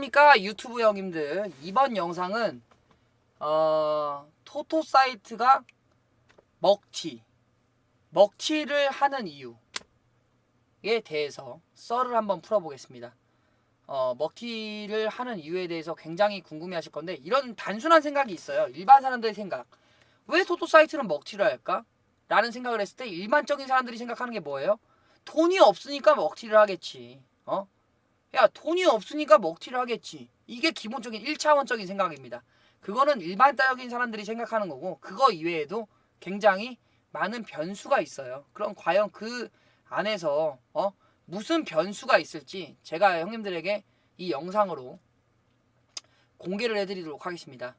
안녕하십니까 유튜브 형님들 이번 영상은 어, 토토 사이트가 먹튀 먹튀를 하는 이유에 대해서 썰을 한번 풀어보겠습니다 어, 먹튀를 하는 이유에 대해서 굉장히 궁금해 하실 건데 이런 단순한 생각이 있어요 일반 사람들의 생각 왜 토토 사이트는 먹튀를 할까? 라는 생각을 했을 때 일반적인 사람들이 생각하는 게 뭐예요? 돈이 없으니까 먹튀를 하겠지 어? 야 돈이 없으니까 먹튀를 하겠지. 이게 기본적인 1차원적인 생각입니다. 그거는 일반적인 사람들이 생각하는 거고 그거 이외에도 굉장히 많은 변수가 있어요. 그럼 과연 그 안에서 어 무슨 변수가 있을지 제가 형님들에게 이 영상으로 공개를 해드리도록 하겠습니다.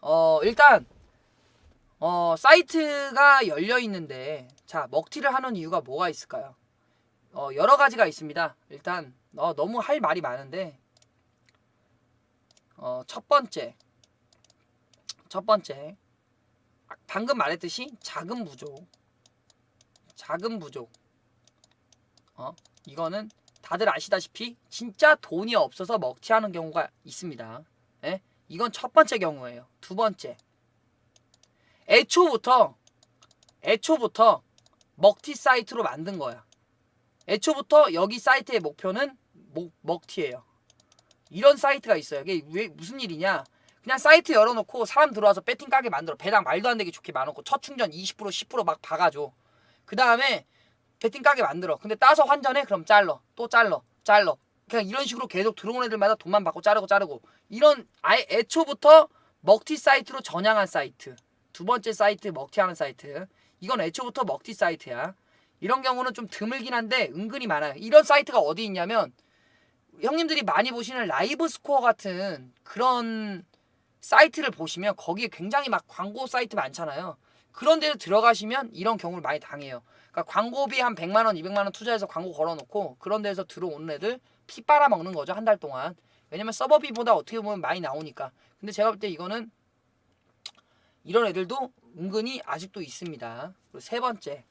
어 일단 어 사이트가 열려 있는데 자 먹튀를 하는 이유가 뭐가 있을까요 어 여러 가지가 있습니다. 일단 어, 너무 할 말이 많은데 어, 첫 번째 첫 번째 방금 말했듯이 자금 부족 자금 부족. 어 이거는 다들 아시다시피 진짜 돈이 없어서 먹튀하는 경우가 있습니다. 예? 이건 첫 번째 경우예요. 두 번째. 애초부터 애초부터 먹튀 사이트로 만든 거야 애초부터 여기 사이트의 목표는 먹, 먹튀예요. 이런 사이트가 있어요. 이게 왜 무슨 일이냐? 그냥 사이트 열어놓고 사람 들어와서 배팅 가게 만들어 배당 말도 안 되게 좋게 많았고 첫 충전 20% 10%막 박아줘. 그 다음에 배팅 가게 만들어. 근데 따서 환전해? 그럼 잘러. 또 잘러. 잘러. 그냥 이런 식으로 계속 들어온 애들마다 돈만 받고 자르고 자르고 이런 아예 애초부터 먹튀 사이트로 전향한 사이트. 두 번째 사이트 먹튀하는 사이트. 이건 애초부터 먹튀 사이트야. 이런 경우는 좀 드물긴 한데 은근히 많아요. 이런 사이트가 어디 있냐면 형님들이 많이 보시는 라이브 스코어 같은 그런 사이트를 보시면 거기에 굉장히 막 광고 사이트 많잖아요. 그런 데로 들어가시면 이런 경우를 많이 당해요. 그러니까 광고비 한 100만 원, 200만 원 투자해서 광고 걸어놓고 그런 데서 들어오는 애들 피 빨아먹는 거죠 한 달 동안. 왜냐면 서버비보다 어떻게 보면 많이 나오니까. 근데 제가 볼 때 이거는 이런 애들도 은근히 아직도 있습니다. 그리고 세 번째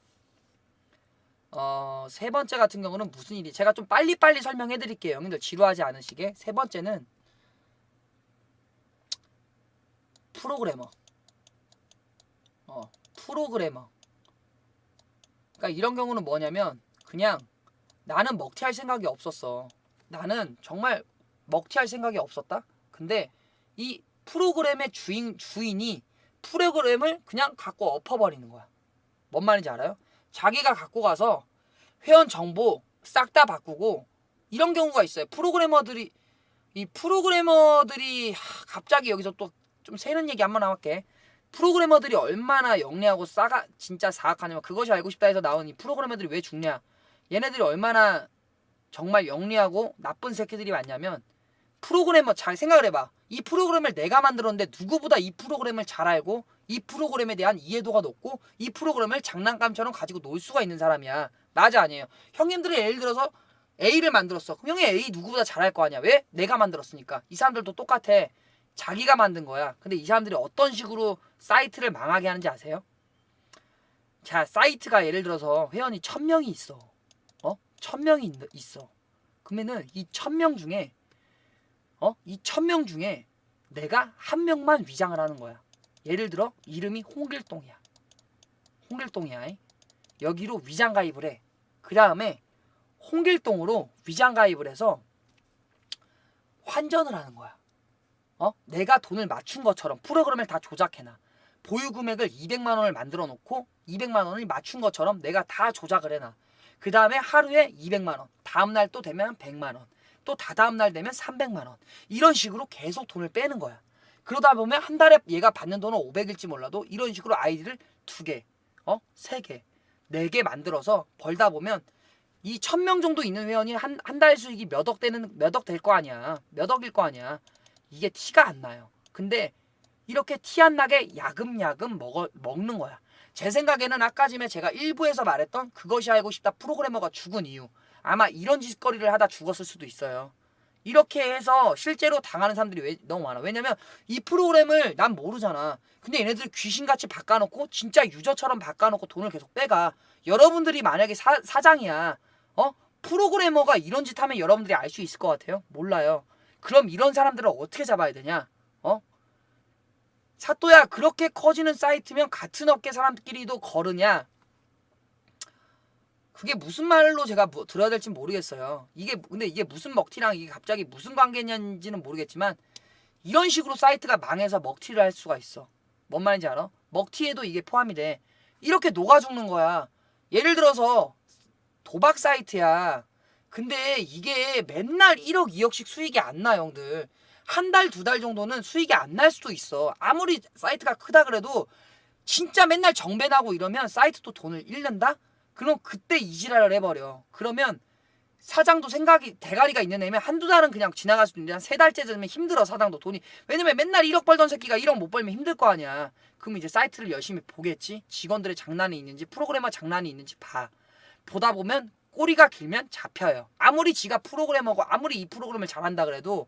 어, 세 번째 같은 경우는 무슨 일이? 제가 좀 빨리빨리 설명해 드릴게요. 형님들 지루하지 않으시게. 세 번째는 프로그래머. 어, 프로그래머. 그러니까 이런 경우는 뭐냐면 그냥 나는 먹튀할 생각이 없었어. 나는 정말 먹튀할 생각이 없었다. 근데 이 프로그램의 주인 주인이 프로그램을 그냥 갖고 엎어버리는 거야. 뭔 말인지 알아요? 자기가 갖고 가서 회원 정보 싹 다 바꾸고 이런 경우가 있어요. 프로그래머들이 이 프로그래머들이 하, 갑자기 여기서 또 좀 새는 얘기 한번 나갈게. 프로그래머들이 얼마나 영리하고 싸가 진짜 사악하냐면 그것이 알고 싶다 해서 나온 이 프로그래머들이 왜 죽냐? 얘네들이 얼마나 정말 영리하고 나쁜 새끼들이 많냐면 프로그래머 잘 생각을 해봐. 이 프로그램을 내가 만들었는데 누구보다 이 프로그램을 잘 알고 이 프로그램에 대한 이해도가 높고 이 프로그램을 장난감처럼 가지고 놀 수가 있는 사람이야. 맞아 아니에요. 형님들이 예를 들어서 A를 만들었어. 그럼 형이 A 누구보다 잘할 거 아니야. 왜? 내가 만들었으니까. 이 사람들도 똑같아. 자기가 만든 거야. 근데 이 사람들이 어떤 식으로 사이트를 망하게 하는지 아세요? 자, 사이트가 예를 들어서 회원이 천 명이 있어. 어? 천 명이 있어. 그러면은 이 천 명 중에 어? 이 천 명 중에 내가 한 명만 위장을 하는 거야. 예를 들어 이름이 홍길동이야. 홍길동이야. 여기로 위장 가입을 해. 그 다음에 홍길동으로 위장 가입을 해서 환전을 하는 거야. 어? 내가 돈을 맞춘 것처럼 프로그램을 다 조작해놔. 보유 금액을 200만 원을 만들어 놓고 200만 원을 맞춘 것처럼 내가 다 조작을 해놔. 그 다음에 하루에 200만 원. 다음 날 또 되면 100만 원. 또 다다음 날 되면 300만 원. 이런 식으로 계속 돈을 빼는 거야. 그러다 보면 한 달에 얘가 받는 돈은 500일지 몰라도 이런 식으로 아이디를 두 개, 어? 세 개, 네 개 만들어서 벌다 보면 이 천 명 정도 있는 회원이 한 한 달 수익이 몇 억 되는 몇 억 될 거 아니야. 몇 억일 거 아니야. 이게 티가 안 나요. 근데 이렇게 티 안 나게 야금야금 먹어, 먹는 거야. 제 생각에는 아까 전에 제가 일부에서 말했던 그것이 알고 싶다 프로그래머가 죽은 이유. 아마 이런 짓거리를 하다 죽었을 수도 있어요. 이렇게 해서 실제로 당하는 사람들이 왜 너무 많아. 왜냐면 이 프로그램을 난 모르잖아. 근데 얘네들 귀신같이 바꿔놓고 진짜 유저처럼 바꿔놓고 돈을 계속 빼가. 여러분들이 만약에 사, 사장이야. 어? 프로그래머가 이런 짓 하면 여러분들이 알 수 있을 것 같아요? 몰라요. 그럼 이런 사람들을 어떻게 잡아야 되냐? 어? 사또야 그렇게 커지는 사이트면 같은 업계 사람들끼리도 거르냐? 그게 무슨 말로 제가 뭐 들어야 될지 모르겠어요. 이게 근데 이게 무슨 먹튀랑 이게 갑자기 무슨 관계냐인지는 모르겠지만 이런 식으로 사이트가 망해서 먹튀를 할 수가 있어. 뭔 말인지 알아? 먹튀에도 이게 포함이 돼. 이렇게 녹아 죽는 거야. 예를 들어서 도박 사이트야. 근데 이게 맨날 1억, 2억씩 수익이 안 나, 형들. 한 달, 두 달 정도는 수익이 안 날 수도 있어. 아무리 사이트가 크다 그래도 진짜 맨날 정배나고 이러면 사이트도 돈을 잃는다? 그럼 그때 이지랄을 해버려. 그러면 사장도 생각이 대가리가 있는 애면 한두 달은 그냥 지나갈 수도 있는데 한 세 달째 되면 힘들어 사장도 돈이. 왜냐면 맨날 1억 벌던 새끼가 1억 못 벌면 힘들 거 아니야. 그럼 이제 사이트를 열심히 보겠지? 직원들의 장난이 있는지 프로그래머 장난이 있는지 봐. 보다 보면 꼬리가 길면 잡혀요. 아무리 지가 프로그래머고 아무리 이 프로그램을 잘한다 그래도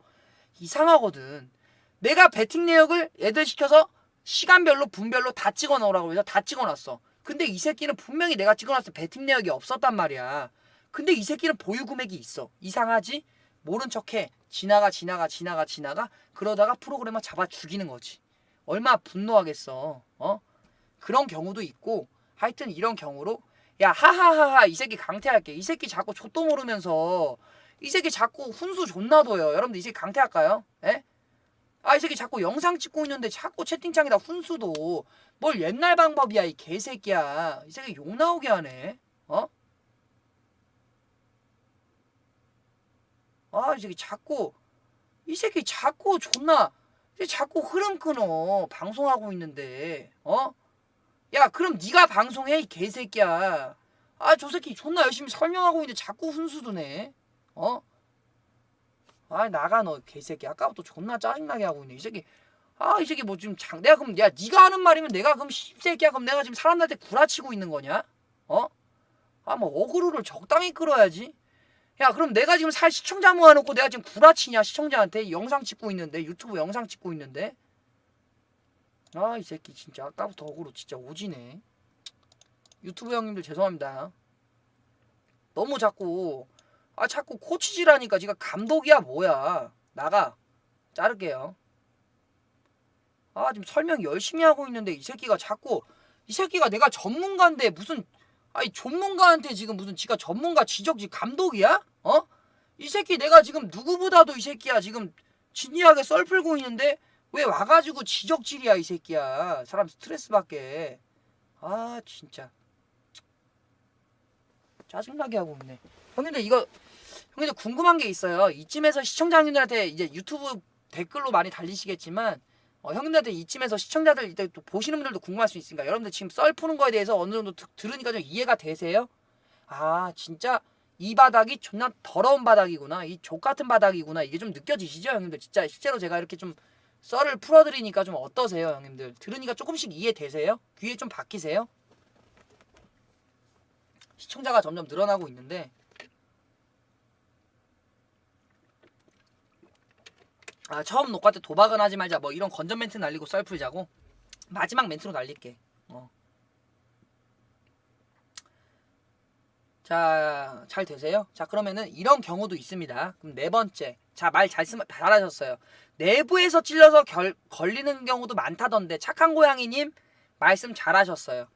이상하거든. 내가 베팅 내역을 애들 시켜서 시간별로 분별로 다 찍어 놓으라고 해서 다 찍어 놨어 근데 이 새끼는 분명히 내가 찍어 놨을 때 베팅 내역이 없었단 말이야 근데 이 새끼는 보유 금액이 있어. 이상하지? 모른 척해. 지나가 지나가 지나가 지나가 그러다가 프로그래머 잡아 죽이는 거지. 얼마나 분노하겠어. 어? 그런 경우도 있고 하여튼 이런 경우로 야 하하하하 이 새끼 강퇴할게. 이 새끼 자꾸 족도 모르면서 이 새끼 자꾸 훈수 존나 둬요. 여러분들 이 새끼 강퇴할까요? 에? 아 이 새끼 자꾸 영상 찍고 있는데 자꾸 채팅창에다 훈수도 뭘 옛날 방법이야 이 개새끼야. 이 새끼 욕 나오게 하네. 어? 아, 이 새끼 자꾸 이 새끼 자꾸 존나 자꾸 흐름 끊어 방송하고 있는데 어? 야 그럼 네가 방송해 이 개새끼야 아 저 새끼 존나 열심히 설명하고 있는데 자꾸 훈수도네 어? 아 나가 너 개새끼. 아까부터 존나 짜증나게 하고 있네. 이 새끼. 아 이 새끼 뭐 지금 장 내가 그럼 야 네가 하는 말이면 내가 그럼 씹새끼야? 그럼 내가 지금 사람들한테 구라치고 있는 거냐? 어? 아 뭐 어그로를 적당히 끌어야지. 야 그럼 내가 지금 살 시청자 모아놓고 내가 지금 구라치냐 시청자한테? 영상 찍고 있는데 유튜브 영상 찍고 있는데? 아 이 새끼 진짜 아까부터 억울로 진짜 오지네. 유튜브 형님들 죄송합니다. 너무 자꾸 아 자꾸 코치질하니까. 지가 감독이야 뭐야. 나가. 자를게요. 아 지금 설명 열심히 하고 있는데 이 새끼가 자꾸 이 새끼가 내가 전문가인데 무슨 아니 전문가한테 지금 무슨 지가 전문가 지적지 감독이야? 어? 이 새끼 내가 지금 누구보다도 이 새끼야. 지금 진지하게 썰 풀고 있는데 왜 와가지고 지적질이야 이 새끼야. 사람 스트레스 받게. 아 진짜. 짜증나게 하고 있네. 형님들 이거 형님들 궁금한 게 있어요 이쯤에서 시청자님들한테 이제 유튜브 댓글로 많이 달리시겠지만 어, 형님들한테 이쯤에서 시청자들 이때 또 보시는 분들도 궁금할 수 있으니까 여러분들 지금 썰 푸는 거에 대해서 어느 정도 드- 들으니까 좀 이해가 되세요? 아 진짜 이 바닥이 존나 더러운 바닥이구나 이 족 같은 바닥이구나 이게 좀 느껴지시죠 형님들 진짜 실제로 제가 이렇게 좀 썰을 풀어드리니까 좀 어떠세요 형님들 들으니까 조금씩 이해되세요? 귀에 좀 박히세요? 시청자가 점점 늘어나고 있는데 아 처음 녹화 때 도박은 하지 말자 뭐 이런 건전 멘트 날리고 썰 풀자고 마지막 멘트로 날릴게 어. 자, 잘 되세요? 자, 그러면은 이런 경우도 있습니다. 그럼 네 번째. 자, 말 잘, 쓰, 잘하셨어요. 내부에서 찔러서 결, 걸리는 경우도 많다던데, 착한 고양이님, 말씀 잘하셨어요.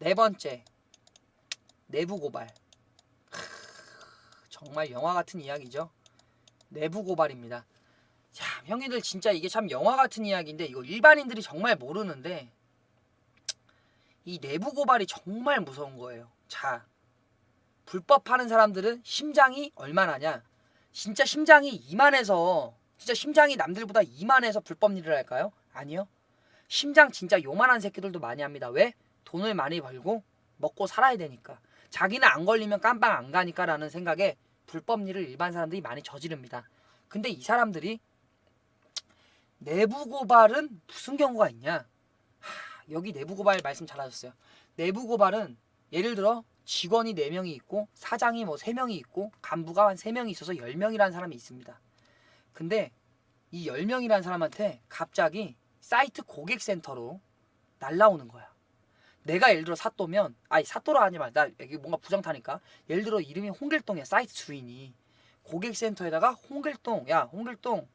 네 번째. 내부 고발. 크, 정말 영화 같은 이야기죠. 내부 고발입니다. 자, 형님들 진짜 이게 참 영화 같은 이야기인데, 이거 일반인들이 정말 모르는데, 이 내부 고발이 정말 무서운 거예요. 자, 불법 하는 사람들은 심장이 얼마나냐? 진짜 심장이 이만해서 진짜 심장이 남들보다 이만해서 불법 일을 할까요? 아니요. 심장 진짜 요만한 새끼들도 많이 합니다. 왜? 돈을 많이 벌고 먹고 살아야 되니까. 자기는 안 걸리면 깜빵 안 가니까라는 생각에 불법 일을 일반 사람들이 많이 저지릅니다. 근데 이 사람들이 내부 고발은 무슨 경우가 있냐? 하, 여기 내부 고발 말씀 잘하셨어요. 내부 고발은 예를 들어 직원이 4명이 있고 사장이 뭐 3명이 있고 간부가 한 3명이 있어서 10명이라는 사람이 있습니다. 근데 이 10명이라는 사람한테 갑자기 사이트 고객센터로 날라오는 거야. 내가 예를 들어 사또면 아니 사또라 하지 마. 나 이게 뭔가 부정타니까. 예를 들어 이름이 홍길동이야. 사이트 주인이. 고객센터에다가 홍길동 야 홍길동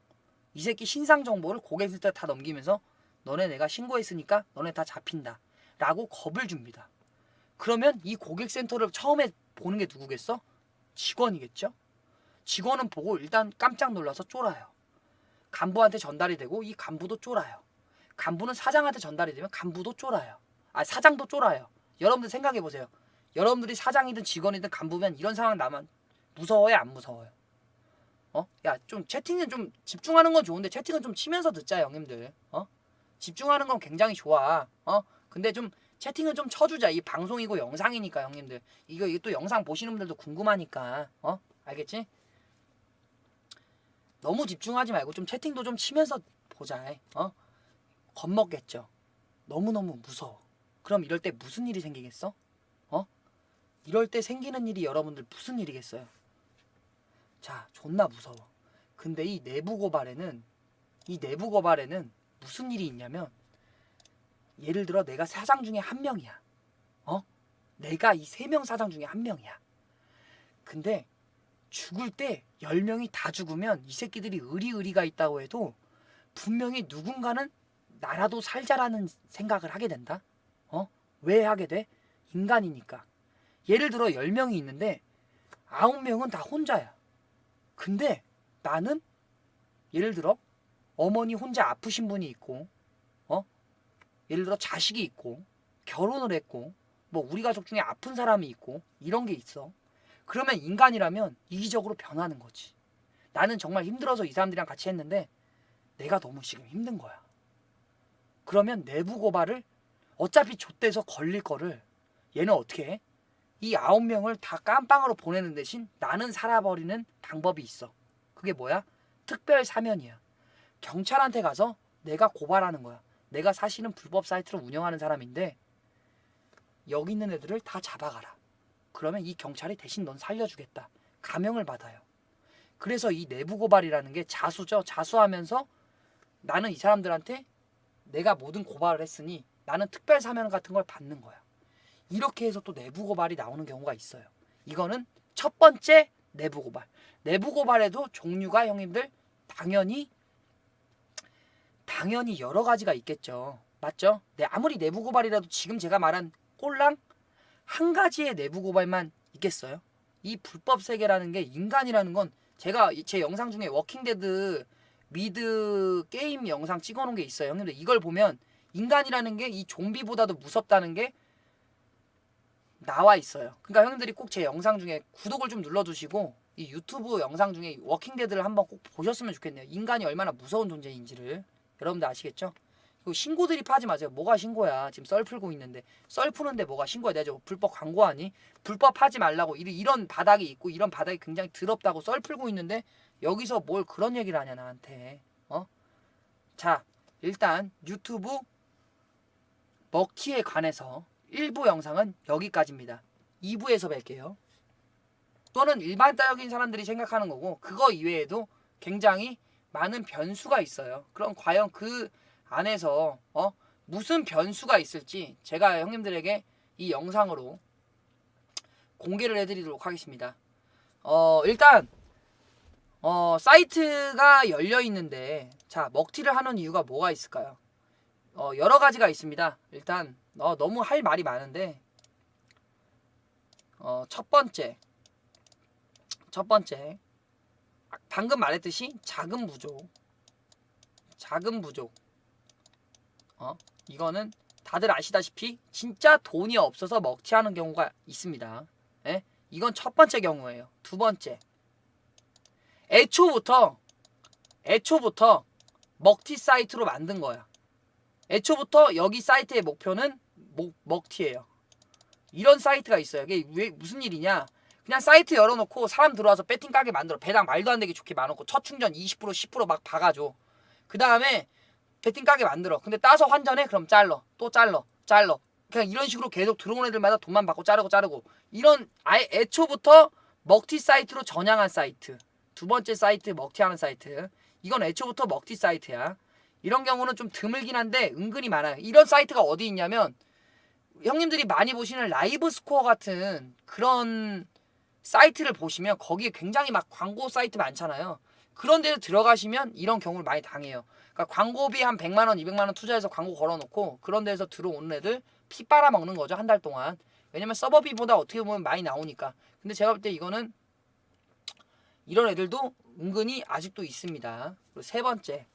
이 새끼 신상 정보를 고객 센터에 다 넘기면서 너네 내가 신고했으니까 너네 다 잡힌다. 라고 겁을 줍니다. 그러면 이 고객 센터를 처음에 보는 게 누구겠어? 직원이겠죠? 직원은 보고 일단 깜짝 놀라서 쫄아요. 간부한테 전달이 되고 이 간부도 쫄아요. 간부는 사장한테 전달이 되면 간부도 쫄아요. 아 사장도 쫄아요. 여러분들 생각해 보세요. 여러분들이 사장이든 직원이든 간부면 이런 상황 나면 무서워요 안 무서워요? 어? 야 좀 채팅은 좀 집중하는 건 좋은데 채팅은 좀 치면서 듣자 형님들. 어? 집중하는 건 굉장히 좋아. 어? 근데 좀 채팅은 좀 쳐주자. 이 방송이고 영상이니까 형님들. 이거 이거 또 영상 보시는 분들도 궁금하니까. 어? 알겠지? 너무 집중하지 말고 좀 채팅도 좀 치면서 보자. 어? 겁먹겠죠. 너무너무 무서워. 그럼 이럴 때 무슨 일이 생기겠어? 어? 이럴 때 생기는 일이 여러분들 무슨 일이겠어요? 자, 존나 무서워. 근데 이 내부 고발에는 이 내부 고발에는 무슨 일이 있냐면 예를 들어 내가 사장 중에 한 명이야. 어? 내가 이 세 명 사장 중에 한 명이야. 근데 죽을 때 열 명이 다 죽으면 이 새끼들이 의리의리가 있다고 해도 분명히 누군가는 나라도 살자라는 생각을 하게 된다. 어? 왜 하게 돼? 인간이니까. 예를 들어 열 명이 있는데 아홉 명은 다 혼자야. 근데 나는 예를 들어 어머니 혼자 아프신 분이 있고 어? 예를 들어 자식이 있고 결혼을 했고 뭐 우리 가족 중에 아픈 사람이 있고 이런 게 있어. 그러면 인간이라면 이기적으로 변하는 거지. 나는 정말 힘들어서 이 사람들이랑 같이 했는데 내가 너무 지금 힘든 거야. 그러면 내부 고발을 어차피 좆대서 걸릴 거를 얘는 어떻게 해? 이 아홉 명을 다 깜빵으로 보내는 대신 나는 살아버리는 방법이 있어. 그게 뭐야? 특별 사면이야. 경찰한테 가서 내가 고발하는 거야. 내가 사실은 불법 사이트를 운영하는 사람인데 여기 있는 애들을 다 잡아가라. 그러면 이 경찰이 대신 넌 살려주겠다. 감형을 받아요. 그래서 이 내부 고발이라는 게 자수죠. 자수하면서 나는 이 사람들한테 내가 모든 고발을 했으니 나는 특별 사면 같은 걸 받는 거야. 이렇게 해서 또 내부 고발이 나오는 경우가 있어요. 이거는 첫 번째 내부 고발. 내부 고발에도 종류가 형님들 당연히 당연히 여러 가지가 있겠죠. 맞죠? 네, 아무리 내부 고발이라도 지금 제가 말한 꼴랑 한 가지의 내부 고발만 있겠어요? 이 불법 세계라는 게 인간이라는 건 제가 이- 제 영상 중에 워킹데드 미드 게임 영상 찍어놓은 게 있어요. 형님들 이걸 보면 인간이라는 게 이 좀비보다도 무섭다는 게 나와 있어요. 그러니까 형님들이 꼭 제 영상 중에 구독을 좀 눌러주시고 이 유튜브 영상 중에 워킹데드를 한번 꼭 보셨으면 좋겠네요. 인간이 얼마나 무서운 존재인지를 여러분들 아시겠죠? 그리고 신고 드립하지 마세요. 뭐가 신고야? 지금 썰 풀고 있는데 썰 푸는데 뭐가 신고야? 내가 저 불법 광고하니? 불법 하지 말라고 이런, 이런 바닥이 있고 이런 바닥이 굉장히 더럽다고 썰 풀고 있는데 여기서 뭘 그런 얘기를 하냐 나한테 어? 자 일단 유튜브 먹튀에 관해서 1부 영상은 여기까지입니다. 2부에서 뵐게요. 또는 일반적인 사람들이 생각하는 거고 그거 이외에도 굉장히 많은 변수가 있어요. 그럼 과연 그 안에서 어 무슨 변수가 있을지 제가 형님들에게 이 영상으로 공개를 해드리도록 하겠습니다. 어 일단 어 사이트가 열려 있는데 자 먹튀를 하는 이유가 뭐가 있을까요? 어 여러 가지가 있습니다. 일단 어, 너무 할 말이 많은데 어 첫 번째. 첫 번째. 아, 방금 말했듯이 자금 부족. 자금 부족. 어 이거는 다들 아시다시피 진짜 돈이 없어서 먹튀하는 경우가 있습니다. 예? 이건 첫 번째 경우예요. 두 번째. 애초부터 애초부터 먹튀 사이트로 만든 거야 애초부터 여기 사이트의 목표는 먹, 먹튀예요. 이런 사이트가 있어요. 이게 왜 무슨 일이냐? 그냥 사이트 열어놓고 사람 들어와서 배팅 가게 만들어. 배당 말도 안 되게 좋게 많았고 첫 충전 20% 10%막 박아줘 그 다음에 배팅 가게 만들어. 근데 따서 환전해? 그럼 잘러. 또 잘러. 잘러. 그냥 이런 식으로 계속 들어온 애들마다 돈만 받고 자르고 자르고. 이런 아예 애초부터 먹튀 사이트로 전향한 사이트. 두 번째 사이트 먹튀하는 사이트. 이건 애초부터 먹튀 사이트야 이런 경우는 좀 드물긴 한데 은근히 많아요 이런 사이트가 어디 있냐면 형님들이 많이 보시는 라이브 스코어 같은 그런 사이트를 보시면 거기에 굉장히 막 광고 사이트 많잖아요. 그런 데서 들어가시면 이런 경우를 많이 당해요. 그러니까 광고비 한 100만 원, 200만 원 투자해서 광고 걸어놓고 그런 데서 들어오는 애들 피 빨아먹는 거죠 한 달 동안. 왜냐면 서버비보다 어떻게 보면 많이 나오니까. 근데 제가 볼 때 이거는 이런 애들도 은근히 아직도 있습니다. 그리고 세 번째.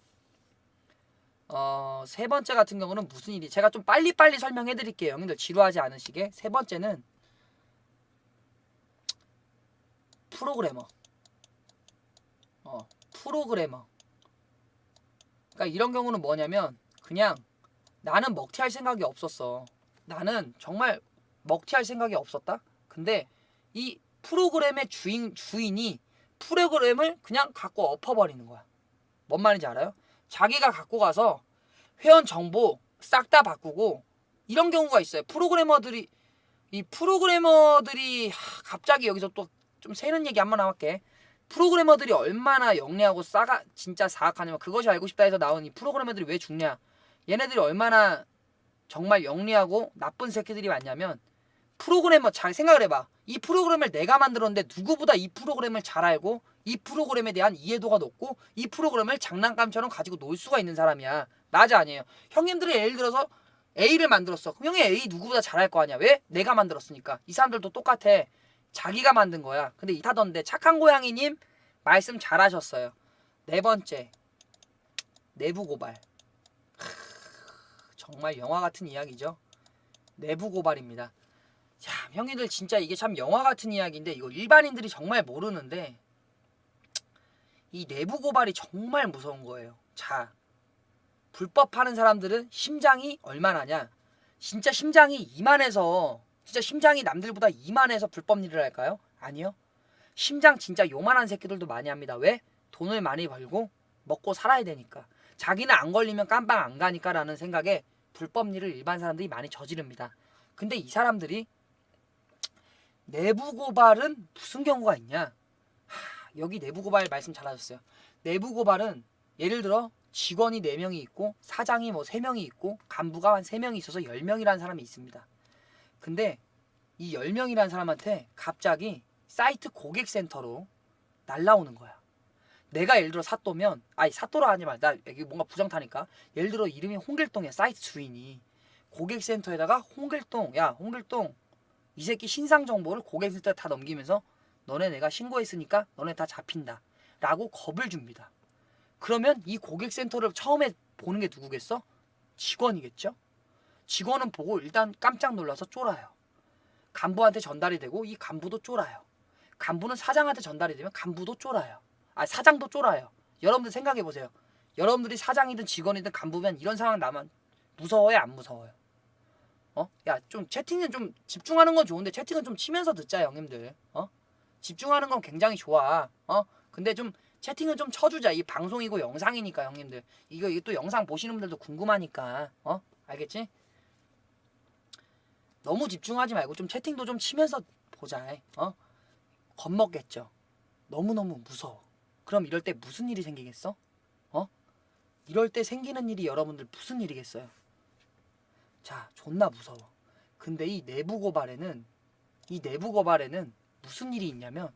어, 세 번째 같은 경우는 무슨 일이 제가 좀 빨리빨리 설명해 드릴게요. 형님들 지루하지 않으시게. 세 번째는 프로그래머. 어, 프로그래머. 그러니까 이런 경우는 뭐냐면 그냥 나는 먹튀할 생각이 없었어. 나는 정말 먹튀할 생각이 없었다. 근데 이 프로그램의 주인 주인이 프로그램을 그냥 갖고 엎어버리는 거야. 뭔 말인지 알아요? 자기가 갖고 가서 회원 정보 싹 다 바꾸고 이런 경우가 있어요. 프로그래머들이 이 프로그래머들이 하, 갑자기 여기서 또 좀 새는 얘기 한번 할게. 프로그래머들이 얼마나 영리하고 싸가 진짜 사악하냐면 그것이 알고 싶다 해서 나온 이 프로그래머들이 왜 죽냐? 얘네들이 얼마나 정말 영리하고 나쁜 새끼들이 많냐면 프로그래머 잘 생각을 해봐. 이 프로그램을 내가 만들었는데 누구보다 이 프로그램을 잘 알고 이 프로그램에 대한 이해도가 높고 이 프로그램을 장난감처럼 가지고 놀 수가 있는 사람이야. 낮이 아니에요. 형님들이 예를 들어서 A를 만들었어. 그럼 형이 A 누구보다 잘할 거 아니야. 왜? 내가 만들었으니까. 이 사람들도 똑같아. 자기가 만든 거야. 근데 이타던데 착한 고양이님 말씀 잘하셨어요. 네 번째 내부 고발. 크, 정말 영화 같은 이야기죠. 내부 고발입니다. 자, 형님들 진짜 이게 참 영화 같은 이야기인데 이거 일반인들이 정말 모르는데 이 내부 고발이 정말 무서운 거예요. 자, 불법 하는 사람들은 심장이 얼마나냐? 진짜 심장이 이만해서 진짜 심장이 남들보다 이만해서 불법 일을 할까요? 아니요. 심장 진짜 요만한 새끼들도 많이 합니다. 왜? 돈을 많이 벌고 먹고 살아야 되니까. 자기는 안 걸리면 깜빵 안 가니까라는 생각에 불법 일을 일반 사람들이 많이 저지릅니다. 근데 이 사람들이 내부 고발은 무슨 경우가 있냐? 하, 여기 내부 고발 말씀 잘하셨어요. 내부 고발은 예를 들어 직원이 4명이 있고 사장이 뭐 3명이 있고 간부가 한 3명이 있어서 10명이라는 사람이 있습니다. 근데 이 10명이라는 사람한테 갑자기 사이트 고객센터로 날라오는 거야. 내가 예를 들어 사또면 아니 사또라 하지 말. 나 여기 뭔가 부정타니까. 예를 들어 이름이 홍길동이야. 사이트 주인이 고객센터에다가 홍길동 야 홍길동 이 새끼 신상 정보를 고객센터에 다 넘기면서 너네 내가 신고했으니까 너네 다 잡힌다. 라고 겁을 줍니다. 그러면 이 고객센터를 처음에 보는 게 누구겠어? 직원이겠죠? 직원은 보고 일단 깜짝 놀라서 쫄아요. 간부한테 전달이 되고 이 간부도 쫄아요. 간부는 사장한테 전달이 되면 간부도 쫄아요. 아 사장도 쫄아요. 여러분들 생각해 보세요. 여러분들이 사장이든 직원이든 간부면 이런 상황 나면 무서워요, 안 무서워요? 어? 야, 좀 채팅은 좀 집중하는 건 좋은데 채팅은 좀 치면서 듣자, 형님들. 어? 집중하는 건 굉장히 좋아. 어? 근데 좀 채팅을 좀 쳐주자. 이 방송이고 영상이니까, 형님들. 이거, 이거 또 영상 보시는 분들도 궁금하니까. 어? 알겠지? 너무 집중하지 말고 좀 채팅도 좀 치면서 보자. 어? 겁먹겠죠. 너무너무 무서워. 그럼 이럴 때 무슨 일이 생기겠어? 어? 이럴 때 생기는 일이 여러분들 무슨 일이겠어요? 자, 존나 무서워. 근데 이 내부 고발에는 이 내부 고발에는 무슨 일이 있냐면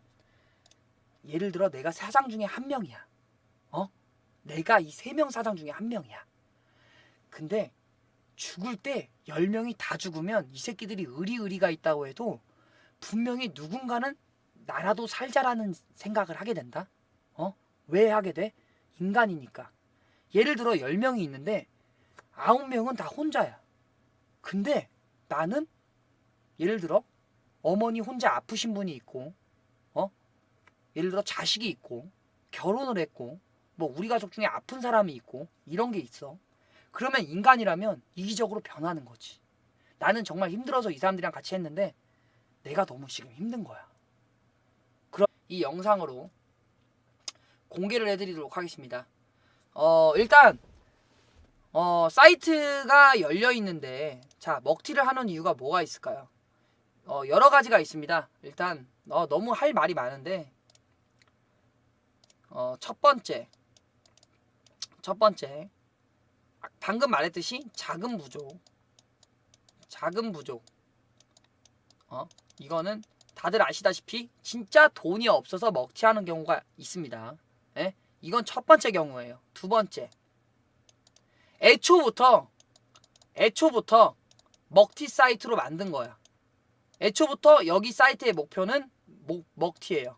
예를 들어 내가 사장 중에 한 명이야. 어? 내가 이 세 명 사장 중에 한 명이야. 근데 죽을 때 열명이다 죽으면 이 새끼들이 의리의리가 있다고 해도 분명히 누군가는 나라도 살자라는 생각을 하게 된다. 어? 왜 하게 돼? 인간이니까. 예를 들어 열명이 있는데 아홉 명은다 혼자야. 근데 나는 예를 들어 어머니 혼자 아프신 분이 있고 어? 예를 들어 자식이 있고 결혼을 했고 뭐 우리 가족 중에 아픈 사람이 있고 이런 게 있어. 그러면 인간이라면 이기적으로 변하는 거지. 나는 정말 힘들어서 이 사람들이랑 같이 했는데 내가 너무 지금 힘든 거야. 그럼 이 영상으로 공개를 해드리도록 하겠습니다. 어 일단 어 사이트가 열려 있는데 자 먹튀를 하는 이유가 뭐가 있을까요? 어 여러 가지가 있습니다. 일단 어 너무 할 말이 많은데 어 첫 번째 첫 번째 방금 말했듯이 자금 부족 자금 부족 어 이거는 다들 아시다시피 진짜 돈이 없어서 먹튀하는 경우가 있습니다. 예? 이건 첫 번째 경우예요. 두 번째. 애초부터 애초부터 먹튀 사이트로 만든 거야. 애초부터 여기 사이트의 목표는 목, 먹튀예요.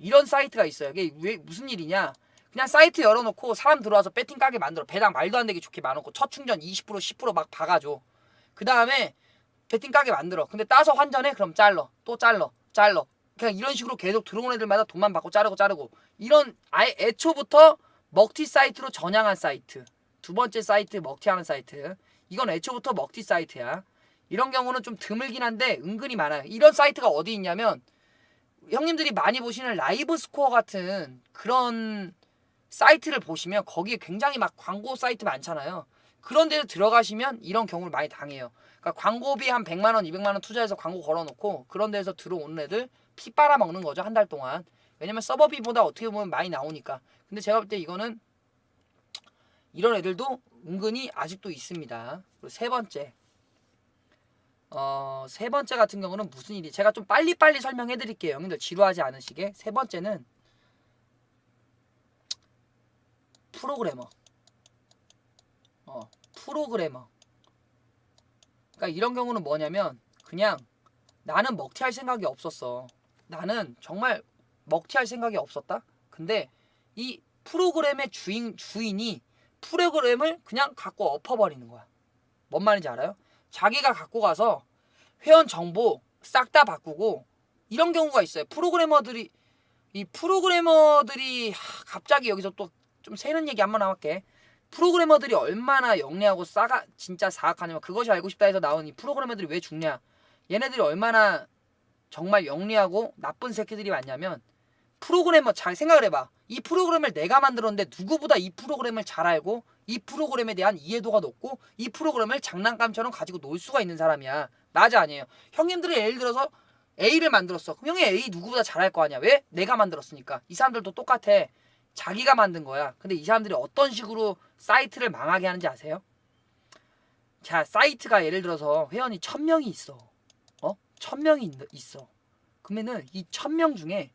이런 사이트가 있어요. 이게 왜 무슨 일이냐? 그냥 사이트 열어놓고 사람 들어와서 배팅 가게 만들어. 배당 말도 안 되게 좋게 많았고 첫 충전 20% 10%막 박아줘. 그 다음에 배팅 가게 만들어. 근데 따서 환전해? 그럼 잘러. 또 잘러. 잘러. 그냥 이런 식으로 계속 들어온 애들마다 돈만 받고 자르고 자르고. 이런 아예 애초부터 먹튀 사이트로 전향한 사이트. 두 번째 사이트 먹튀하는 사이트. 이건 애초부터 먹튀 사이트야. 이런 경우는 좀 드물긴 한데 은근히 많아요. 이런 사이트가 어디 있냐면 형님들이 많이 보시는 라이브 스코어 같은 그런 사이트를 보시면 거기에 굉장히 막 광고 사이트 많잖아요. 그런 데서 들어가시면 이런 경우를 많이 당해요. 그러니까 광고비 한 100만 원, 200만 원 투자해서 광고 걸어놓고 그런 데서 들어오는 애들 피 빨아먹는 거죠 한 달 동안. 왜냐면 서버비보다 어떻게 보면 많이 나오니까. 근데 제가 볼 때 이거는 이런 애들도 은근히 아직도 있습니다. 그리고 세 번째. 어, 세 번째 같은 경우는 무슨 일이? 제가 좀 빨리빨리 설명해 드릴게요. 형님들 지루하지 않으시게. 세 번째는 프로그래머. 어, 프로그래머. 그러니까 이런 경우는 뭐냐면 그냥 나는 먹튀할 생각이 없었어. 나는 정말 먹튀할 생각이 없었다. 근데 이 프로그램의 주인 주인이 프로그램을 그냥 갖고 엎어버리는 거야. 뭔 말인지 알아요? 자기가 갖고 가서 회원 정보 싹 다 바꾸고 이런 경우가 있어요. 프로그래머들이 이 프로그래머들이 하, 갑자기 여기서 또 좀 새는 얘기 한 번 나갈게. 프로그래머들이 얼마나 영리하고 싸가 진짜 사악하냐면 그것이 알고 싶다 해서 나온 이 프로그래머들이 왜 죽냐? 얘네들이 얼마나 정말 영리하고 나쁜 새끼들이 많냐면 프로그래머 잘 생각을 해봐. 이 프로그램을 내가 만들었는데 누구보다 이 프로그램을 잘 알고 이 프로그램에 대한 이해도가 높고 이 프로그램을 장난감처럼 가지고 놀 수가 있는 사람이야. 낮아 아니에요. 형님들이 예를 들어서 A를 만들었어. 그럼 형이 A 누구보다 잘할 거 아니야. 왜? 내가 만들었으니까. 이 사람들도 똑같아. 자기가 만든 거야. 근데 이 사람들이 어떤 식으로 사이트를 망하게 하는지 아세요? 자, 사이트가 예를 들어서 회원이 천 명이 있어. 어? 천 명이 있- 있어. 그러면은 이 천 명 중에